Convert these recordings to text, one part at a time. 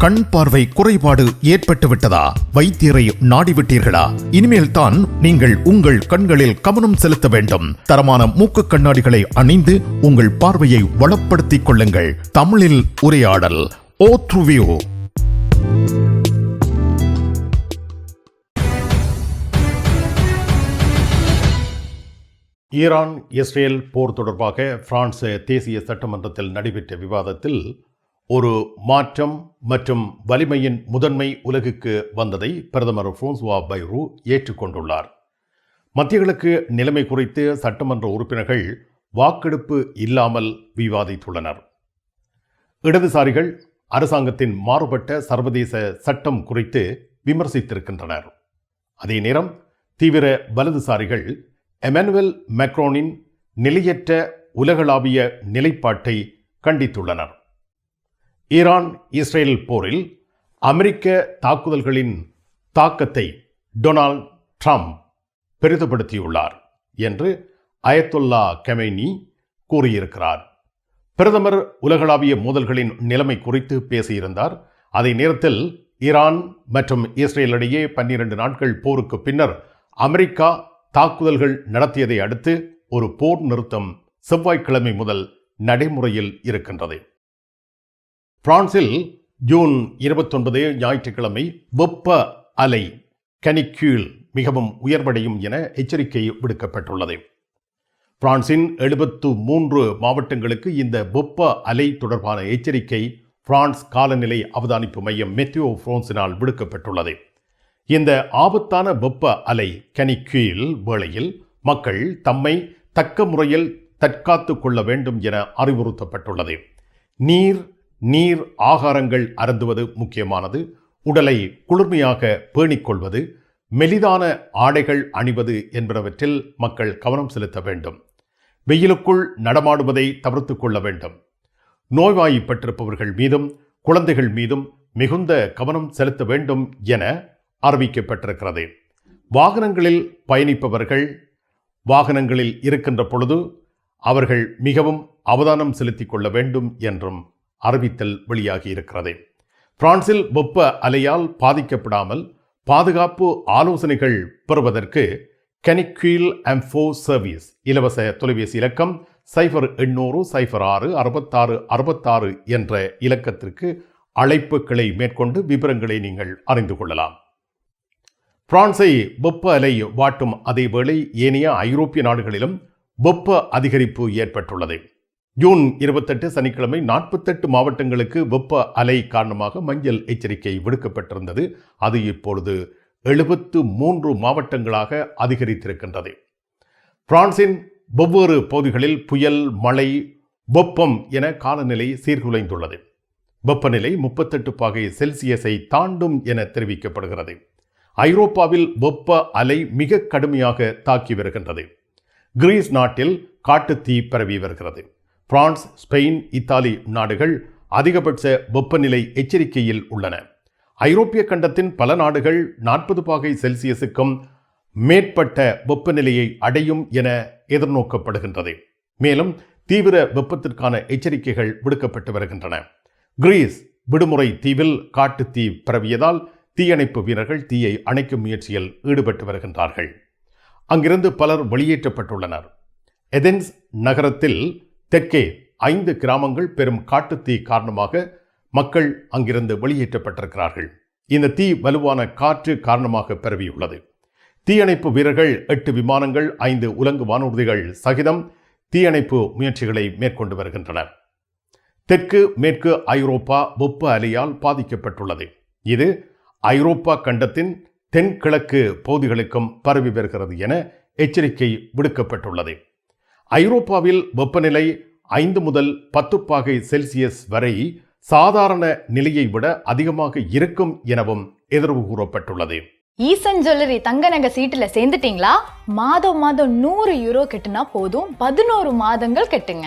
கண் பார்வை குறைபாடு ஏற்பட்டு விட்டதா வைத்தியரை நாடிவிட்டீர்களா? இனிமேல் தான் நீங்கள் உங்கள் கண்களில் கவனம் செலுத்த வேண்டும். தரமான மூக்கு கண்ணாடிகளை அணிந்து உங்கள் பார்வையை வளப்படுத்திக் கொள்ளுங்கள். தமிழில் உரையாடல் ஓ த்ருவியூ! ஈரான் இஸ்ரேல் போர் தொடர்பாக பிரான்ஸ் தேசிய சட்டமன்றத்தில் நடைபெற்ற விவாதத்தில் ஒரு மாற்றம் மற்றும் வலிமையின் முதன்மை உலகுக்கு வந்ததை பிரதமர் பிரான்சுவா பைரு ஏற்றுக்கொண்டுள்ளார். மத்திய கிழக்கு நிலைமை குறித்து சட்டமன்ற உறுப்பினர்கள் வாக்கெடுப்பு இல்லாமல் விவாதித்துள்ளனர். இடதுசாரிகள் அரசாங்கத்தின் மாறுபட்ட சர்வதேச சட்டம் குறித்து விமர்சித்திருக்கின்றனர். அதே நேரம் தீவிர வலதுசாரிகள் எமனுவல் மெக்ரோனின் நிலையற்ற உலகளாவிய நிலைப்பாட்டை கண்டித்துள்ளனர். ஈரான் இஸ்ரேல் போரில் அமெரிக்க தாக்குதல்களின் தாக்கத்தை டொனால்ட் ட்ரம்ப் பெரிதுபடுத்தியுள்ளார் என்று அயத்துல்லா கெமைனி கூறியிருக்கிறார். பிரதமர் உலகளாவிய மோதல்களின் நிலைமை குறித்து பேசியிருந்தார். அதே நேரத்தில் ஈரான் மற்றும் இஸ்ரேலிடையே பன்னிரண்டு நாட்கள் போருக்கு பின்னர் அமெரிக்கா தாக்குதல்கள் நடத்தியதை அடுத்து ஒரு போர் நிறுத்தம் செவ்வாய்க்கிழமை முதல் நடைமுறையில் இருக்கின்றது. பிரான்சில் ஜூன் இருபத்தொன்பது ஞாயிற்றுக்கிழமை வெப்ப அலை கனிக்யூல் மிகவும் உயர்வடையும் என எச்சரிக்கை விடுக்கப்பட்டுள்ளது. பிரான்சின் எழுபத்து மூன்று மாவட்டங்களுக்கு இந்த வெப்ப அலை தொடர்பான எச்சரிக்கை பிரான்ஸ் காலநிலை அவதானிப்பு மையம் மெத்தியோ பிரான்சினால் விடுக்கப்பட்டுள்ளது. இந்த ஆபத்தான வெப்ப அலை கனிக்யூல் வேளையில் மக்கள் தம்மை தக்க முறையில் தற்காத்து கொள்ள வேண்டும் என அறிவுறுத்தப்பட்டுள்ளது. நீர் நீர் ஆகாரங்கள் அருந்துவது முக்கியமானது. உடலை குளிர்மையாக பேணிக்கொள்வது மெலிதான ஆடைகள் அணிவது என்பனவற்றில் மக்கள் கவனம் செலுத்த வேண்டும். வெயிலுக்குள் நடமாடுவதை தவிர்த்து கொள்ள வேண்டும். நோய்வாய்ப்பட்டிருப்பவர்கள் மீதும் குழந்தைகள் மீதும் மிகுந்த கவனம் செலுத்த வேண்டும் என அறிவிக்கப்பட்டிருக்கிறது. வாகனங்களில் பயணிப்பவர்கள் வாகனங்களில் இருக்கின்ற பொழுது அவர்கள் மிகவும் அவதானம் செலுத்திக் கொள்ள வேண்டும் என்றும் அறிவித்தல் வெளியாகி இருக்கிறது. பிரான்சில் வெப்ப அலையால் பாதிக்கப்படாமல் பாதுகாப்பு ஆலோசனைகள் பெறுவதற்கு கனிக்வீல் அம்ஃபோ சர்வீஸ் இலவச தொலைபேசி இலக்கம் சைஃபர் எண்ணூறு சைஃபர் ஆறு அறுபத்தாறு அறுபத்தாறு என்ற இலக்கத்திற்கு அழைப்புகளை மேற்கொண்டு விவரங்களை நீங்கள் அறிந்து கொள்ளலாம். பிரான்சை வெப்ப அலை வாட்டும் அதேவேளை ஏனைய ஐரோப்பிய நாடுகளிலும் வெப்ப அதிகரிப்பு ஏற்பட்டுள்ளது. ஜூன் இருபத்தெட்டு சனிக்கிழமை நாற்பத்தெட்டு மாவட்டங்களுக்கு வெப்ப அலை காரணமாக மஞ்சள் எச்சரிக்கை விடுக்கப்பட்டிருந்தது. அது இப்பொழுது எழுபத்து மூன்று மாவட்டங்களாக அதிகரித்திருக்கின்றது. பிரான்சின் வெவ்வேறு பகுதிகளில் புயல் மழை வெப்பம் என காலநிலை சீர்குலைந்துள்ளது. வெப்பநிலை முப்பத்தெட்டு பாகை செல்சியஸை தாண்டும் என தெரிவிக்கப்படுகிறது. ஐரோப்பாவில் வெப்ப அலை மிக கடுமையாக தாக்கி வருகின்றது. கிரீஸ் நாட்டில் காட்டுத்தீ பரவி வருகிறது. பிரான்ஸ் ஸ்பெயின் இத்தாலி நாடுகள் அதிகபட்ச வெப்பநிலை எச்சரிக்கையில் உள்ளன. ஐரோப்பிய கண்டத்தின் பல நாடுகள் நாற்பது பாகை செல்சியஸுக்கும் மேற்பட்ட வெப்பநிலையை அடையும் என எதிர்நோக்கப்படுகின்றது. மேலும் தீவிர வெப்பத்திற்கான எச்சரிக்கைகள் விடுக்கப்பட்டு வருகின்றன. கிரீஸ் விடுமுறை தீவில் காட்டு தீ பரவியதால் தீயணைப்பு வீரர்கள் தீயை அணைக்கும் முயற்சியில் ஈடுபட்டு வருகின்றார்கள். அங்கிருந்து பலர் வெளியேற்றப்பட்டுள்ளனர். எதென்ஸ் நகரத்தில் தெற்கே ஐந்து கிராமங்கள் பெரும் காட்டுத்தீ காரணமாக மக்கள் அங்கிருந்து வெளியேற்றப்பட்டிருக்கிறார்கள். இந்த தீ வலுவான காற்று காரணமாக பரவியுள்ளது. தீயணைப்பு வீரர்கள் எட்டு விமானங்கள் ஐந்து உலங்கு வானூர்திகள் சகிதம் தீயணைப்பு முயற்சிகளை மேற்கொண்டு வருகின்றனர். தெற்கு மேற்கு ஐரோப்பா வெப்ப அலையால் பாதிக்கப்பட்டுள்ளது. இது ஐரோப்பா கண்டத்தின் தென்கிழக்கு பகுதிகளுக்கும் பரவி வருகிறது என எச்சரிக்கை விடுக்கப்பட்டுள்ளது. ஐரோப்பாவில் வெப்பநிலை ஐந்து முதல் பத்து பாகை செல்சியஸ் வரை சாதாரண நிலையை விட அதிகமாக இருக்கும் எனவும் எதிர்வு கூறப்பட்டுள்ளது. ஈசன் ஜுவல்லரி தங்க நகை சீட்டுல சேர்ந்துட்டீங்களா? மாதம் மாதம் நூறு யூரோ கட்டுனா போதும். பதினோரு மாதங்கள் கட்டுங்க.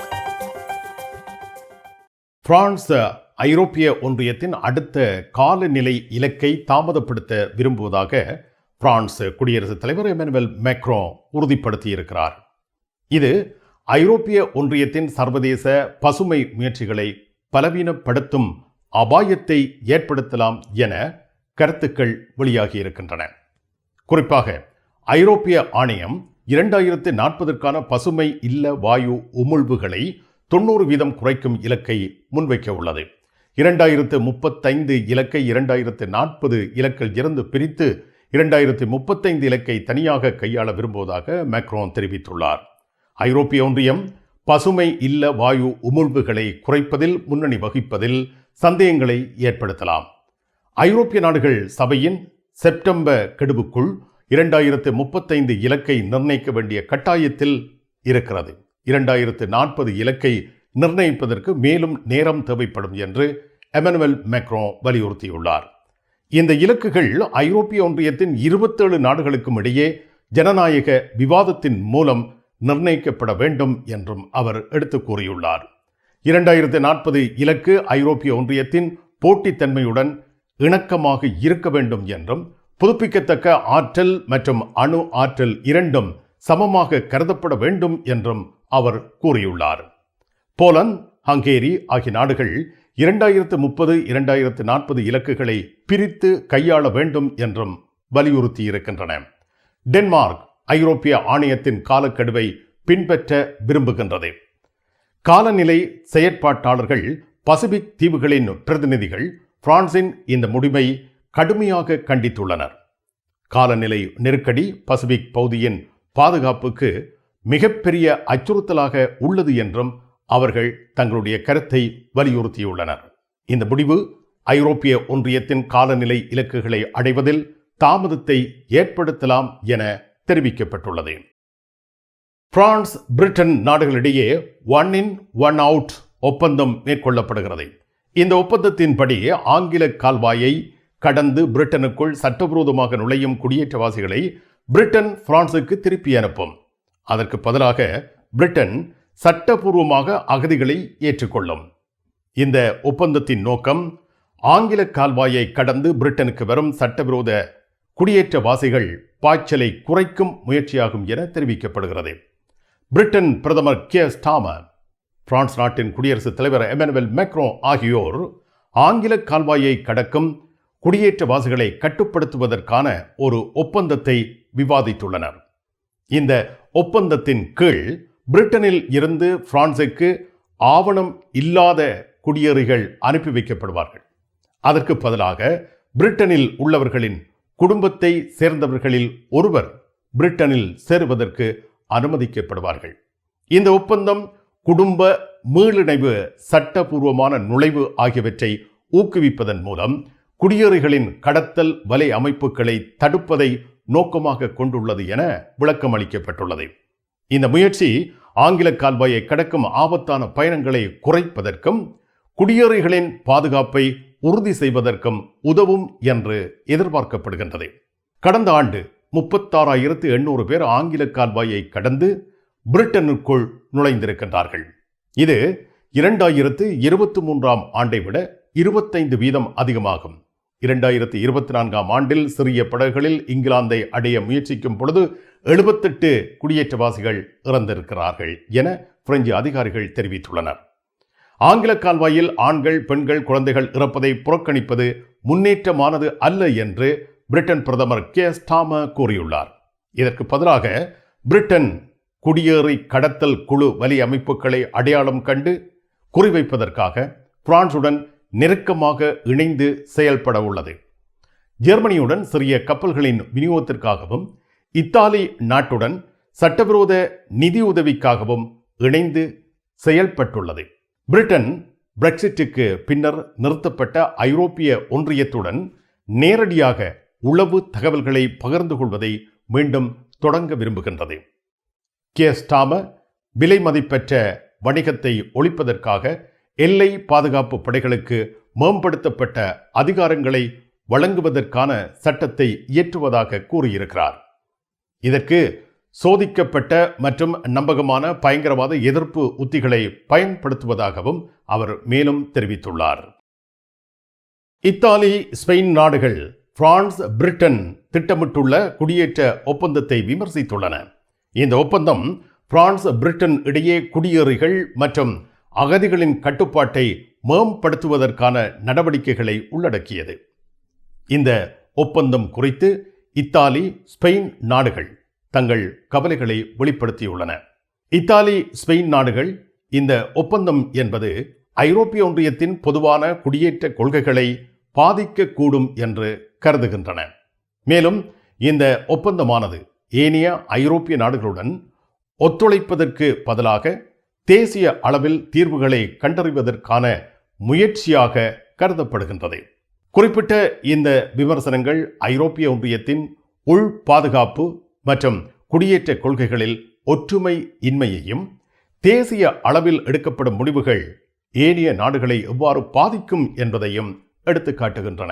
பிரான்ஸ் ஐரோப்பிய ஒன்றியத்தின் அடுத்த காலநிலை இலக்கை தாமதப்படுத்த விரும்புவதாக பிரான்ஸ் குடியரசுத் தலைவர் எமனுவல் மேக்ரோ உறுதிப்படுத்தியிருக்கிறார். இது ஐரோப்பிய ஒன்றியத்தின் சர்வதேச பசுமை முயற்சிகளை பலவீனப்படுத்தும் அபாயத்தை ஏற்படுத்தலாம் என கருத்துக்கள் வெளியாகியிருக்கின்றன. குறிப்பாக ஐரோப்பிய ஆணையம் இரண்டாயிரத்து நாற்பதற்கான பசுமை இல்ல வாயு உமிழ்வுகளை தொண்ணூறு வீதம் குறைக்கும் இலக்கை முன்வைக்க உள்ளது. இரண்டாயிரத்து முப்பத்தைந்து இலக்கை இரண்டாயிரத்து நாற்பது இலக்கில் இருந்து பிரித்து இரண்டாயிரத்து முப்பத்தைந்து இலக்கை தனியாக கையாள விரும்புவதாக மேக்ரோன் தெரிவித்துள்ளார். ஐரோப்பிய ஒன்றியம் பசுமை இல்ல வாயு உமிழ்வுகளை குறைப்பதில் முன்னணி வகிப்பதில் சந்தேகங்களை ஏற்படுத்தலாம். ஐரோப்பிய நாடுகள் சபையின் செப்டம்பர் கெடுவுக்குள் இரண்டாயிரத்து முப்பத்தைந்து இலக்கை நிர்ணயிக்க வேண்டிய கட்டாயத்தில் இருக்கிறது. இரண்டாயிரத்து நாற்பது இலக்கை நிர்ணயிப்பதற்கு மேலும் நேரம் தேவைப்படும் என்று எமனுவல் மேக்ரோ வலியுறுத்தியுள்ளார். இந்த இலக்குகள் ஐரோப்பிய ஒன்றியத்தின் இருபத்தேழு நாடுகளுக்கும் இடையே ஜனநாயக விவாதத்தின் மூலம் நிர்ணயிக்கப்பட வேண்டும் என்றும் அவர் எடுத்து கூறியுள்ளார். இரண்டாயிரத்து நாற்பது இலக்கு ஐரோப்பிய ஒன்றியத்தின் போட்டித்தன்மையுடன் இணக்கமாக இருக்க வேண்டும் என்றும் புதுப்பிக்கத்தக்க ஆற்றல் மற்றும் அணு ஆற்றல் இரண்டும் சமமாக கருதப்பட வேண்டும் என்றும் அவர் கூறியுள்ளார். போலந்து ஹங்கேரி ஆகிய நாடுகள் இரண்டாயிரத்து முப்பது இரண்டாயிரத்து நாற்பது இலக்குகளை பிரித்து கையாள வேண்டும் என்றும் வலியுறுத்தியிருக்கின்றன. டென்மார்க் ஐரோப்பிய ஆணையத்தின் காலக்கெடுவை பின்பற்ற விரும்புகின்றது. காலநிலை செயற்பாட்டாளர்கள் பசிபிக் தீவுகளின் பிரதிநிதிகள் பிரான்சின் இந்த முடிவை கடுமையாக கண்டித்துள்ளனர். காலநிலை நெருக்கடி பசிபிக் பகுதியின் பாதுகாப்புக்கு மிகப்பெரிய அச்சுறுத்தலாக உள்ளது என்றும் அவர்கள் தங்களுடைய கருத்தை வலியுறுத்தியுள்ளனர். இந்த முடிவு ஐரோப்பிய ஒன்றியத்தின் காலநிலை இலக்குகளை அடைவதில் தாமதத்தை ஏற்படுத்தலாம் என தெரிவிக்கப்பட்டுள்ளது. பிரான்ஸ் பிரிட்டன் நாடுகளிடையே ஒன் இன் ஒன் அவுட் ஒப்பந்தம் மேற்கொள்ளப்படுகிறது. இந்த ஒப்பந்தத்தின்படி ஆங்கில கால்வாயை கடந்து பிரிட்டனுக்குள் சட்டவிரோதமாக நுழையும் குடியேற்றவாசிகளை பிரிட்டன் பிரான்சுக்கு திருப்பி அனுப்பும். அதற்கு பதிலாக பிரிட்டன் சட்டபூர்வமாக அகதிகளை ஏற்றுக்கொள்ளும். இந்த ஒப்பந்தத்தின் நோக்கம் ஆங்கில கால்வாயை கடந்து பிரிட்டனுக்கு வரும் சட்டவிரோத குடியேற்றவாசிகள் பாய்ச்சலை குறைக்கும் முயற்சியாகும் என தெரிவிக்கப்படுகிறது. பிரிட்டன் பிரதமர் கே. ஸ்டாமர் பிரான்ஸ் நாட்டின் குடியரசுத் தலைவர் எமனுவல் மேக்ரோ ஆகியோர் ஆங்கில கால்வாயை கடக்கும் குடியேற்றவாசிகளை கட்டுப்படுத்துவதற்கான ஒரு ஒப்பந்தத்தை விவாதித்துள்ளனர். இந்த ஒப்பந்தத்தின் கீழ் பிரிட்டனில் இருந்து பிரான்சுக்கு ஆவணம் இல்லாத குடியேறிகள் அனுப்பி வைக்கப்படுவார்கள். அதற்கு பதிலாக பிரிட்டனில் உள்ளவர்களின் குடும்பத்தை சேர்ந்தவர்களில் ஒருவர் பிரிட்டனில் சேருவதற்கு அனுமதிக்கப்படுவார்கள். இந்த ஒப்பந்தம் குடும்ப மீளிணைவு சட்டபூர்வமான நுழைவு ஆகியவற்றை ஊக்குவிப்பதன் மூலம் குடியேறிகளின் கடத்தல் வலை அமைப்புகளை தடுப்பதை நோக்கமாக கொண்டுள்ளது என விளக்கம் அளிக்கப்பட்டுள்ளது இந்த முயற்சி ஆங்கில கால்வாயை கடக்கும் ஆபத்தான பயணங்களை குறைப்பதற்கும் குடியேறிகளின் பாதுகாப்பை உறுதி செய்வதற்கும் உதவும் என்று எதிர்பார்க்கப்படுகின்றது. கடந்த ஆண்டு முப்பத்தாறாயிரத்து எண்ணூறு பேர் ஆங்கில கால்வாயை கடந்து பிரிட்டனுக்குள் நுழைந்திருக்கின்றார்கள். இது இரண்டாயிரத்து இருபத்தி மூன்றாம் ஆண்டை விட இருபத்தைந்து வீதம் அதிகமாகும். இரண்டாயிரத்தி இருபத்தி நான்காம் ஆண்டில் சிறிய படகுகளில் இங்கிலாந்தை அடைய முயற்சிக்கும் பொழுது எழுபத்தெட்டு குடியேற்றவாசிகள் இறந்திருக்கிறார்கள் என பிரெஞ்சு அதிகாரிகள் தெரிவித்துள்ளனர். ஆங்கில கால்வாயில் ஆண்கள் பெண்கள் குழந்தைகள் இறப்பதை புறக்கணிப்பது முன்னேற்றமானது அல்ல என்று பிரிட்டன் பிரதமர் கே. ஸ்டாம கூறியுள்ளார். இதற்கு பதிலாக பிரிட்டன் குடியேறி கடத்தல் குழு வலி அமைப்புகளை அடையாளம் கண்டு குறிவைப்பதற்காக பிரான்சுடன் நெருக்கமாக இணைந்து செயல்பட உள்ளது. ஜெர்மனியுடன் சிறிய கப்பல்களின் விநியோகத்திற்காகவும் இத்தாலி நாட்டுடன் சட்டவிரோத நிதியுதவிக்காகவும் இணைந்து செயல்பட்டுள்ளது. பிரிட்டன் பிரெக்சிட்டுக்கு பின்னர் நிறுத்தப்பட்ட ஐரோப்பிய ஒன்றியத்துடன் நேரடியாக உளவு தகவல்களை பகிர்ந்து கொள்வதை மீண்டும் தொடங்க விரும்புகின்றது. கே. ஸ்டாம விலை மதிப்பற்ற வணிகத்தை ஒழிப்பதற்காக எல்லை பாதுகாப்பு படைகளுக்கு மேம்படுத்தப்பட்ட அதிகாரங்களை வழங்குவதற்கான சட்டத்தை இயற்றுவதாக கூறியிருக்கிறார். இதற்கு சோதிக்கப்பட்ட மற்றும் நம்பகமான பயங்கரவாத எதிர்ப்பு உத்திகளை பயன்படுத்துவதாகவும் அவர் மேலும் தெரிவித்துள்ளார். இத்தாலி ஸ்பெயின் நாடுகள் பிரான்ஸ் பிரிட்டன் திட்டமிட்டுள்ள குடியேற்ற ஒப்பந்தத்தை விமர்சித்துள்ளன. இந்த ஒப்பந்தம் பிரான்ஸ் பிரிட்டன் இடையே குடியேறிகள் மற்றும் அகதிகளின் கட்டுப்பாட்டை மேம்படுத்துவதற்கான நடவடிக்கைகளை உள்ளடக்கியது. இந்த ஒப்பந்தம் குறித்து இத்தாலி ஸ்பெயின் நாடுகள் தங்கள் கவலைகளை வெளிப்படுத்தியுள்ளன. இத்தாலி ஸ்பெயின் நாடுகள் இந்த ஒப்பந்தம் என்பது ஐரோப்பிய ஒன்றியத்தின் பொதுவான குடியேற்ற கொள்கைகளை பாதிக்கக்கூடும் என்று கருதுகின்றன. மேலும் இந்த ஒப்பந்தமானது ஏனைய ஐரோப்பிய நாடுகளுடன் ஒத்துழைப்பதற்கு பதிலாக தேசிய அளவில் தீர்வுகளை கண்டறிவதற்கான முயற்சியாக கருதப்படுகின்றது. குறிப்பிட்ட இந்த விமர்சனங்கள் ஐரோப்பிய ஒன்றியத்தின் உள் பாதுகாப்பு மற்றும் குடியேற்ற கொள்கைகளில் ஒற்றுமை இன்மையையும் தேசிய அளவில் எடுக்கப்படும் முடிவுகள் ஏனைய நாடுகளை எவ்வாறு பாதிக்கும் என்பதையும் எடுத்துக்காட்டுகின்றன.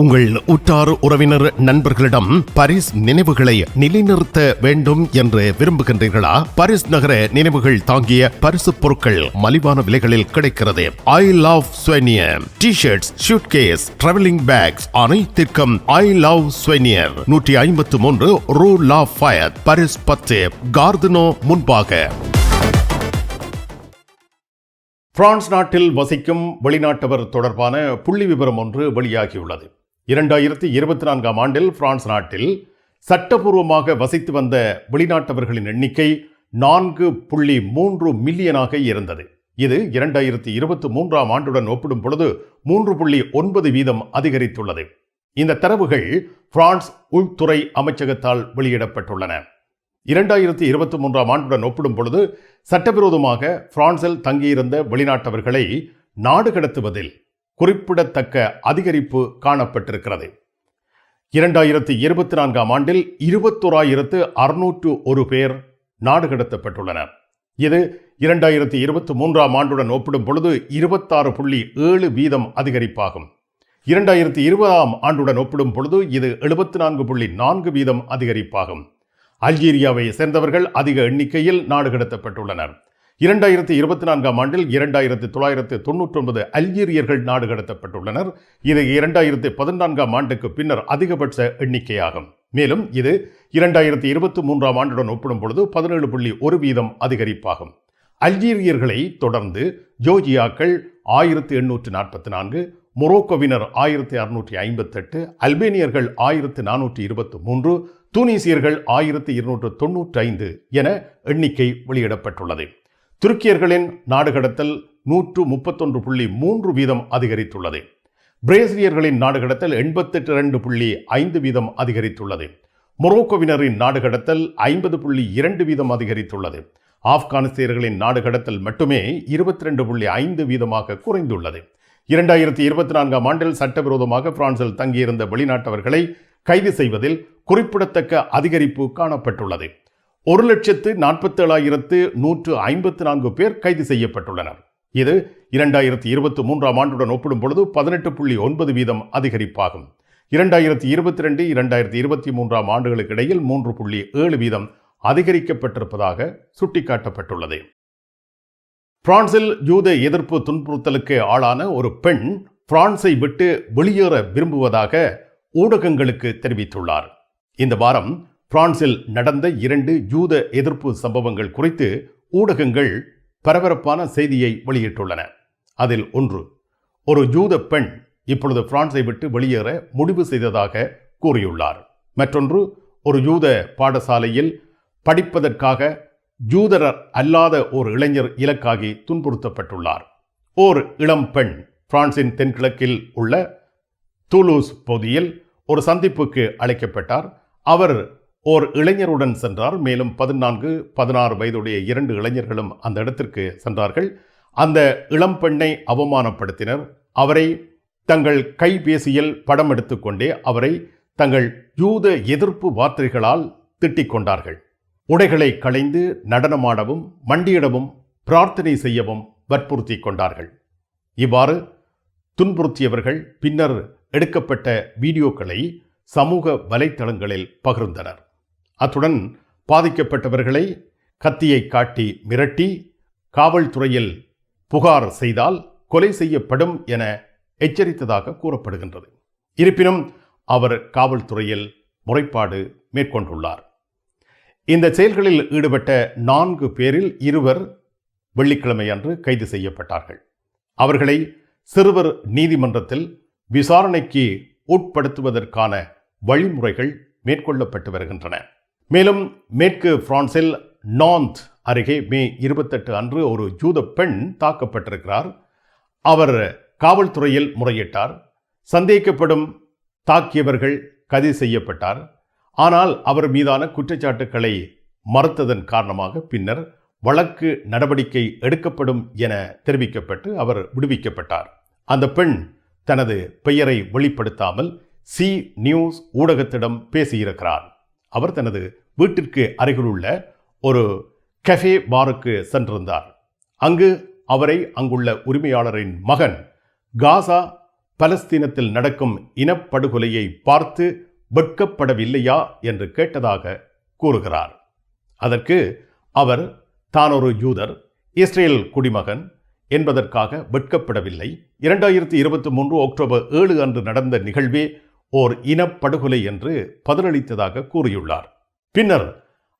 உங்கள் உற்றார் உறவினர் நண்பர்களிடம் பரிஸ் நினைவுகளை நிலைநிறுத்த வேண்டும் என்று விரும்புகின்றீர்களா? பாரிஸ் நகர நினைவுகள் தாங்கிய பரிசு பொருட்கள் மலிவான விலைகளில் கிடைக்கிறது. I love souvenir T shirts suitcase traveling bags அனைத்திற்கும் ஐ லவ் ஸ்வெனியர் நூற்றி ஐம்பத்து மூன்று ரூ லா ஃபயர் பாரிஸ் பத்து. கார்தனோ முன்பாக. பிரான்ஸ் நாட்டில் வசிக்கும் வெளிநாட்டவர் தொடர்பான புள்ளி விவரம் ஒன்று வெளியாகியுள்ளது. இரண்டாயிரத்தி இருபத்தி நான்காம் ஆண்டில் பிரான்ஸ் நாட்டில் சட்டபூர்வமாக வசித்து வந்த வெளிநாட்டவர்களின் எண்ணிக்கை நான்கு புள்ளி மூன்று மில்லியனாக இருந்தது. இது இரண்டாயிரத்தி இருபத்தி மூன்றாம் ஆண்டுடன் ஒப்பிடும் பொழுது மூன்று புள்ளி ஒன்பது வீதம் அதிகரித்துள்ளது. இந்த தரவுகள் பிரான்ஸ் உள்துறை அமைச்சகத்தால் வெளியிடப்பட்டுள்ளன. இரண்டாயிரத்தி இருபத்தி மூன்றாம் ஆண்டுடன் ஒப்பிடும் பொழுது சட்டவிரோதமாக பிரான்சில் தங்கியிருந்த வெளிநாட்டவர்களை நாடு கடத்துவதில் குறிப்பிடத்தக்க அதிகரிப்பு காணப்பட்டிருக்கிறது. இரண்டாயிரத்தி இருபத்தி நான்காம் ஆண்டில் இருபத்தோராயிரத்து அறுநூற்று ஒரு பேர் நாடு கடத்தப்பட்டுள்ளனர். இது இரண்டாயிரத்தி இருபத்தி மூன்றாம் ஆண்டுடன் ஒப்பிடும் பொழுது இருபத்தாறு புள்ளி ஏழு வீதம் அதிகரிப்பாகும். இரண்டாயிரத்தி இருபதாம் ஆண்டுடன் ஒப்பிடும் பொழுது இது எழுபத்தி நான்கு புள்ளி நான்கு வீதம் அதிகரிப்பாகும். அல்ஜீரியாவை சேர்ந்தவர்கள் அதிக எண்ணிக்கையில் நாடு கடத்தப்பட்டுள்ளனர். இரண்டாயிரத்தி இருபத்தி நான்காம் ஆண்டில் இரண்டாயிரத்தி தொள்ளாயிரத்து தொண்ணூற்றி ஒன்பது அல்ஜீரியர்கள் நாடு கடத்தப்பட்டுள்ளனர். இது இரண்டாயிரத்தி பதினான்காம் ஆண்டுக்கு பின்னர் அதிகபட்ச எண்ணிக்கையாகும். மேலும் இது இரண்டாயிரத்தி இருபத்தி மூன்றாம் ஆண்டுடன் ஒப்பிடும் பொழுது பதினேழு புள்ளி ஒரு வீதம் அதிகரிப்பாகும். அல்ஜீரியர்களை தொடர்ந்து ஜோர்ஜியாக்கள் ஆயிரத்தி எண்ணூற்று நாற்பத்தி நான்கு மொரோக்கோவினர் ஆயிரத்தி அறுநூற்றி ஐம்பத்தெட்டு அல்பேனியர்கள் ஆயிரத்தி நானூற்றி இருபத்தி மூன்று தூனீசியர்கள் ஆயிரத்தி இருநூற்று தொன்னூற்றி ஐந்து என எண்ணிக்கை வெளியிடப்பட்டுள்ளது. துருக்கியர்களின் நாடு கடத்தல் நூற்று முப்பத்தொன்று புள்ளி மூன்று வீதம் அதிகரித்துள்ளது. பிரேசிலியர்களின் நாடு கடத்தல் எண்பத்தெட்டு இரண்டு புள்ளி ஐந்து வீதம் அதிகரித்துள்ளது. மொரோக்கோவினரின் நாடு கடத்தல் ஐம்பது புள்ளி இரண்டு வீதம் அதிகரித்துள்ளது. ஆப்கானிஸ்தியர்களின் நாடு கடத்தல் மட்டுமே இருபத்தி ரெண்டு புள்ளி ஐந்து வீதமாக குறைந்துள்ளது. இரண்டாயிரத்தி இருபத்தி நான்காம் ஆண்டில் சட்டவிரோதமாக பிரான்சில் தங்கியிருந்த வெளிநாட்டவர்களை கைது செய்வதில் குறிப்பிடத்தக்க அதிகரிப்பு காணப்பட்டுள்ளது. ஒரு லட்சத்து நாற்பத்தேழாயிரத்து நூற்று ஐம்பத்து நான்கு பேர் கைது செய்யப்பட்டுள்ளனர். இது இரண்டாயிரத்தி இருபத்தி மூன்றாம் ஆண்டுடன் ஒப்பிடும் பொழுது பதினெட்டு புள்ளி ஒன்பது வீதம் அதிகரிப்பாகும். இரண்டாயிரத்தி இருபத்தி ரெண்டு இரண்டாயிரத்தி இருபத்தி மூன்றாம் ஆண்டுகளுக்கு இடையில் மூன்று புள்ளி ஏழு வீதம் அதிகரிக்கப்பட்டிருப்பதாக சுட்டிக்காட்டப்பட்டுள்ளது. பிரான்சில் யூத எதிர்ப்பு துன்புறுத்தலுக்கு ஆளான ஒரு பெண் பிரான்ஸை விட்டு வெளியேற விரும்புவதாக ஊடகங்களுக்கு தெரிவித்துள்ளார். இந்த வாரம் பிரான்சில் நடந்த இரண்டு யூத எதிர்ப்பு சம்பவங்கள் குறித்து ஊடகங்கள் பரபரப்பான செய்தியை வெளியிட்டுள்ளன. அதில் ஒன்று ஒரு யூத பெண் இப்பொழுது பிரான்ஸை விட்டு வெளியேற முடிவு செய்ததாக கூறியுள்ளார். மற்றொன்று ஒரு யூத பாடசாலையில் படிப்பதற்காக ஜூதரர் அல்லாத ஒரு இளைஞர் இலக்காகி துன்புறுத்தப்பட்டுள்ளார். ஓர் இளம் பெண் பிரான்சின் தென்கிழக்கில் உள்ள தூலூஸ் பகுதியில் ஒரு சந்திப்புக்கு அழைக்கப்பட்டார். அவர் ஓர் இளைஞருடன் சென்றார். மேலும் பதினான்கு பதினாறு வயதுடைய இரண்டு இளைஞர்களும் அந்த இடத்திற்கு சென்றார்கள். அந்த இளம் பெண்ணை அவமானப்படுத்தினர். அவரை தங்கள் கைபேசியில் படம் எடுத்துக்கொண்டே அவரை தங்கள் யூத எதிர்ப்பு வார்த்தைகளால் திட்டிக் கொண்டார்கள். உடைகளை களைந்து நடனமாடவும் மண்டியிடவும் பிரார்த்தனை செய்யவும் வற்புறுத்தி கொண்டார்கள். இவ்வாறு துன்புறுத்தியவர்கள் பின்னர் எடுக்கப்பட்ட வீடியோக்களை சமூக வலைத்தளங்களில் பகிர்ந்தனர். அத்துடன் பாதிக்கப்பட்டவர்களை கத்தியை காட்டி மிரட்டி காவல்துறையில் புகார் செய்தால் கொலை செய்யப்படும் என எச்சரித்ததாக கூறப்படுகின்றது. இருப்பினும் அவர் காவல்துறையில் முறைப்பாடு மேற்கொண்டுள்ளார். இந்த செயல்களில் ஈடுபட்ட நான்கு பேரில் இருவர் வெள்ளிக்கிழமை அன்று கைது செய்யப்பட்டார்கள். அவர்களை சிறுவர் நீதிமன்றத்தில் விசாரணைக்கு உட்படுத்துவதற்கான வழிமுறைகள் மேற்கொள்ளப்பட்டு வருகின்றன. மேலும் மேற்கு பிரான்சில் நாந்த் அருகே மே இருபத்தெட்டு அன்று ஒரு ஜூத பெண் தாக்கப்பட்டிருக்கிறார். அவர் காவல்துறையில் முறையிட்டார். சந்தேகிக்கப்படும் தாக்கியவர்கள் கைது செய்யப்பட்டார். ஆனால் அவர் மீதான குற்றச்சாட்டுக்களை மறுத்ததன் காரணமாக பின்னர் வழக்கு நடவடிக்கை எடுக்கப்படும் என தெரிவிக்கப்பட்டு அவர் விடுவிக்கப்பட்டார். அந்த பெண் தனது பெயரை வெளிப்படுத்தாமல் சி நியூஸ் ஊடகத்திடம் பேசியிருக்கிறார். அவர் தனது வீட்டிற்கு அருகிலுள்ள ஒரு கஃபே பாருக்கு சென்றிருந்தார். அங்கு அவரை அங்குள்ள உரிமையாளரின் மகன் காசா பலஸ்தீனத்தில் நடக்கும் இனப்படுகொலையை பார்த்து வெட்கப்படவில்லையா என்று கேட்டதாக கூறுகிறார். அதற்கு அவர் தான் ஒரு யூதர் இஸ்ரேல் குடிமகன் என்பதற்காக வெட்கப்படவில்லை. இரண்டாயிரத்தி இருபத்தி மூன்று அக்டோபர் ஏழு அன்று நடந்த நிகழ்வே ஓர் இனப்படுகொலை என்று பதிலளித்ததாக கூறியுள்ளார். பின்னர்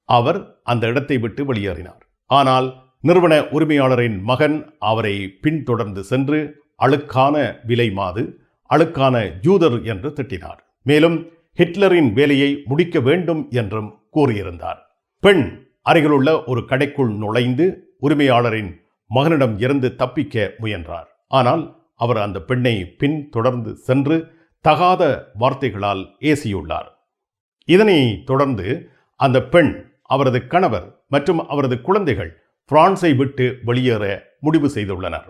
அவர் அந்த இடத்தை விட்டு வெளியேறினார். ஆனால் நிறுவன உரிமையாளரின் மகன் அவரை பின்தொடர்ந்து சென்று அழுக்கான விலை மாது அழுக்கான ஜூதர் என்று திட்டினார். மேலும் ஹிட்லரின் வேலையை முடிக்க வேண்டும் என்றும் கூறியிருந்தார். பெண் அருகிலுள்ள ஒரு கடைக்குள் நுழைந்து உரிமையாளரின் மகனிடம் இருந்து தப்பிக்க முயன்றார். ஆனால் அவர் அந்த பெண்ணை பின் தொடர்ந்து சென்று தகாத வார்த்தைகளால் ஏசியுள்ளார். இதனை தொடர்ந்து அந்த பெண் அவரது கணவர் மற்றும் அவரது குழந்தைகள் பிரான்ஸை விட்டு வெளியேற முடிவு செய்துள்ளனர்.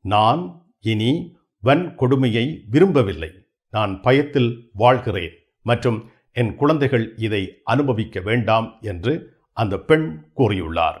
நான் இனி வன்கொடுமையை விரும்பவில்லை. நான் பயத்தில் வாழ்கிறேன் மற்றும் என் குழந்தைகள் இதை அனுபவிக்க வேண்டாம் என்று அந்த பெண் கூறியுள்ளார்.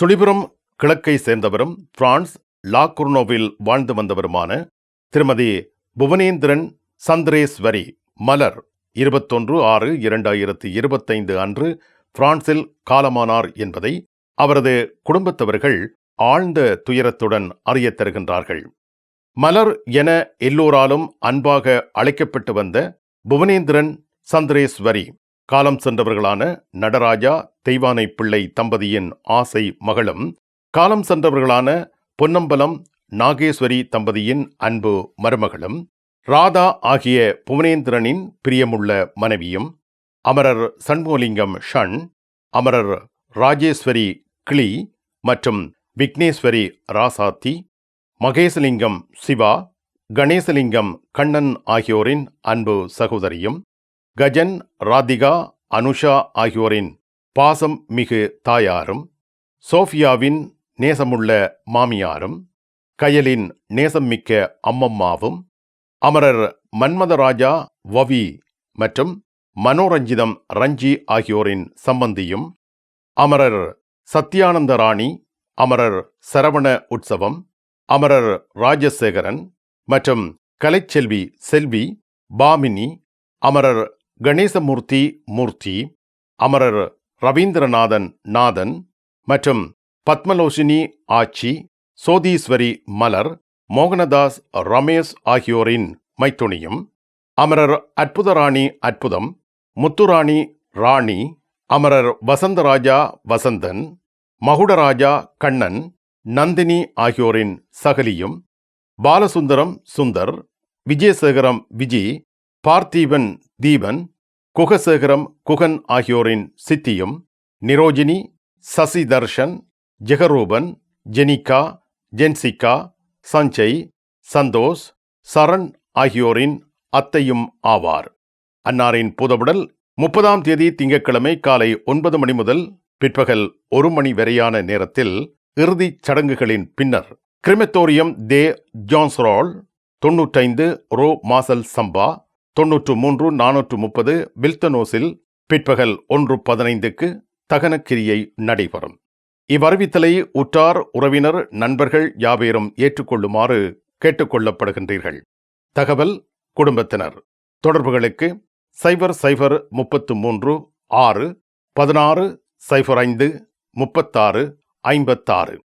சுழிபுரம் கிழக்கை சேர்ந்தவரும் பிரான்ஸ் லாகுர்னோவில் வாழ்ந்து வந்தவருமான திருமதி புவனேந்திரன் சந்திரேஸ்வரி மலர் இருபத்தொன்று ஆறு இரண்டாயிரத்தி இருபத்தைந்து அன்று பிரான்சில் காலமானார் என்பதை அவரது குடும்பத்தவர்கள் ஆழ்ந்த துயரத்துடன் அறியத் தருகின்றார்கள். மலர் என எல்லோராலும் அன்பாக அழைக்கப்பட்டு வந்த புவனேந்திரன் சந்திரேஸ்வரி காலம் சென்றவர்களான நடராஜா தெய்வானை பிள்ளை தம்பதியின் ஆசை மகளும் காலம் சென்றவர்களான பொன்னம்பலம் நாகேஸ்வரி தம்பதியின் அன்பு மருமகளும் ராதா ஆகிய புவனேந்திரனின் பிரியமுள்ள மனைவியும் அமரர் சண்முகலிங்கம் ஷண் அமரர் ராஜேஸ்வரி கிளி மற்றும் விக்னேஸ்வரி ராசாத்தி மகேசலிங்கம் சிவா கணேசலிங்கம் கண்ணன் ஆகியோரின் அன்பு சகோதரியும் கஜன் ராதிகா அனுஷா ஆகியோரின் பாசம் மிகு தாயாரும் சோஃபியாவின் நேசமுள்ள மாமியாரும் கயலின் நேசம் மிக்க அம்மம்மாவும் அமரர் மன்மதராஜா வவி மற்றும் மனோரஞ்சிதம் ரஞ்சி ஆகியோரின் சம்பந்தியும் அமரர் சத்யானந்த ராணி அமரர் சரவண உற்சவம் அமரர் ராஜசேகரன் மற்றும் கலைச்செல்வி செல்வி பாமினி அமரர் கணேசமூர்த்தி மூர்த்தி அமரர் ரவீந்திரநாதன் நாதன் மற்றும் பத்மலோசினி ஆச்சி சோதீஸ்வரி மலர் மோகனதாஸ் ரமேஷ் ஆகியோரின் மைத்துணியும் அமரர் அற்புதராணி அற்புதம் முத்துராணி ராணி அமரர் வசந்தராஜா வசந்தன் மகுடராஜா கண்ணன் நந்தினி ஆகியோரின் சகலியும் பாலசுந்தரம் சுந்தர் விஜயசேகரம் விஜி பார்த்தீபன் தீபன் குகசேகரம் குகன் ஆகியோரின் சித்தியும் நிரோஜினி சசி தர்ஷன் ஜெகரூபன் ஜெனிகா ஜென்சிகா சஞ்சய் சந்தோஷ் சரண் ஆகியோரின் அத்தையும் ஆவார். அன்னாரின் புதவுடல் முப்பதாம் தேதி திங்கட்கிழமை காலை ஒன்பது மணி முதல் பிற்பகல் ஒரு மணி வரையான நேரத்தில் இறுதிச் சடங்குகளின் பின்னர் கிரிமெத்தோரியம் தே ஜான்ஸ்ரால் தொன்னூற்றைந்து ரோ மாசல் சம்பா தொன்னூற்று மூன்று நானூற்று முப்பது வில்தனோஸில் பிற்பகல் ஒன்று பதினைந்துக்கு தகனக்கிரியை நடைபெறும். இவ்வறிவித்தலை உற்றார் உறவினர் நண்பர்கள் யாவேரும் ஏற்றுக்கொள்ளுமாறு கேட்டுக்கொள்ளப்படுகின்றீர்கள். தகவல் குடும்பத்தினர். தொடர்புகளுக்கு சைபர் சைபர் முப்பத்து மூன்று ஆறு பதினாறு சைபர் ஐந்து முப்பத்தாறு ஐம்பத்தாறு.